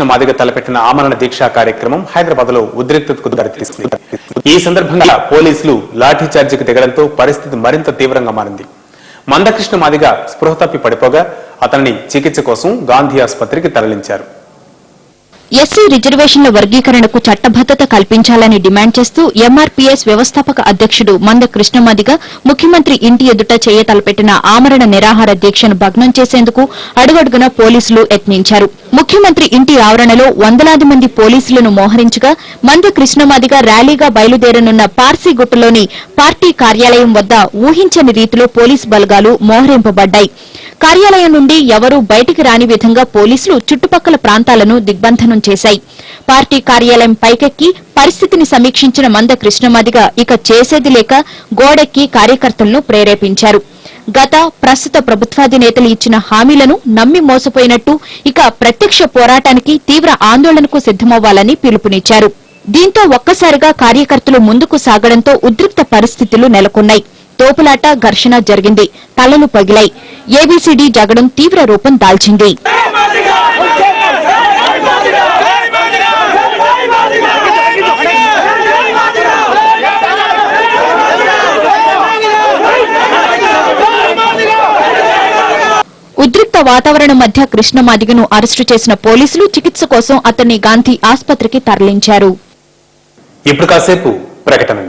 కృష్ణ మాదిగ తలపెట్టిన ఆమరణ దీక్షా కార్యక్రమం హైదరాబాద్లో ఉద్రిక్తతకు దారితీసింది ఈ సందర్భంగా పోలీసులు లాఠీ చార్జికి దిగడంతో పరిస్థితి మరింత తీవ్రంగా మారింది. మందకృష్ణ మాదిగ స్పృహ తప్పి పడిపోగా అతన్ని చికిత్స కోసం గాంధీ ఆసుపత్రికి తరలించారు. ఎస్సీ రిజర్వేషన్ల వర్గీకరణకు చట్టబద్దత కల్పించాలని డిమాండ్ చేస్తూ ఎంఆర్పీఎస్ వ్యవస్థాపక అధ్యక్షుడు మంద కృష్ణమాదిగా ముఖ్యమంత్రి ఇంటి ఎదుట చేయ తలపెట్టిన ఆమరణ నిరాహార దీక్షను భగ్నం చేసేందుకు అడుగడుగున పోలీసులు యత్నించారు. ముఖ్యమంత్రి ఇంటి ఆవరణలో వందలాది మంది పోలీసులను మోహరించగా మంద కృష్ణమాదిగ ర్యాలీగా బయలుదేరనున్న పార్సీగుట్టలోని పార్టీ కార్యాలయం వద్ద ఊహించని రీతిలో పోలీసు బలగాలు మోహరింపబడ్డాయి. కార్యాలయం నుండి ఎవరూ బయటికి రాని విధంగా పోలీసులు చుట్టుపక్కల ప్రాంతాలను దిగ్బంధనం చేశాయి. పార్టీ కార్యాలయం పైకెక్కి పరిస్థితిని సమీక్షించిన మంద కృష్ణమాదిగ ఇక చేసేది లేక గోడెక్కి కార్యకర్తలను ప్రేరేపించారు. గత ప్రస్తుత ప్రభుత్వాధినేతలు ఇచ్చిన హామీలను నమ్మి మోసపోయినట్టు ఇక ప్రత్యక్ష పోరాటానికి తీవ్ర ఆందోళనకు సిద్దమవ్వాలని పిలుపునిచ్చారు. దీంతో ఒక్కసారిగా కార్యకర్తలు ముందుకు సాగడంతో ఉద్రిక్త పరిస్థితులు నెలకొన్నాయి. తోపులాట ఘర్షణ జరిగింది. తలలు పగిలాయి. ఏబీసీడీ జగడం తీవ్ర రూపం దాల్చింది. ఉద్రిక్త వాతావరణం మధ్య కృష్ణమాదిగను అరెస్టు చేసిన పోలీసులు చికిత్స కోసం అతన్ని గాంధీ ఆసుపత్రికి తరలించారు. ఇప్పుడు కాసేపు ప్రకటన.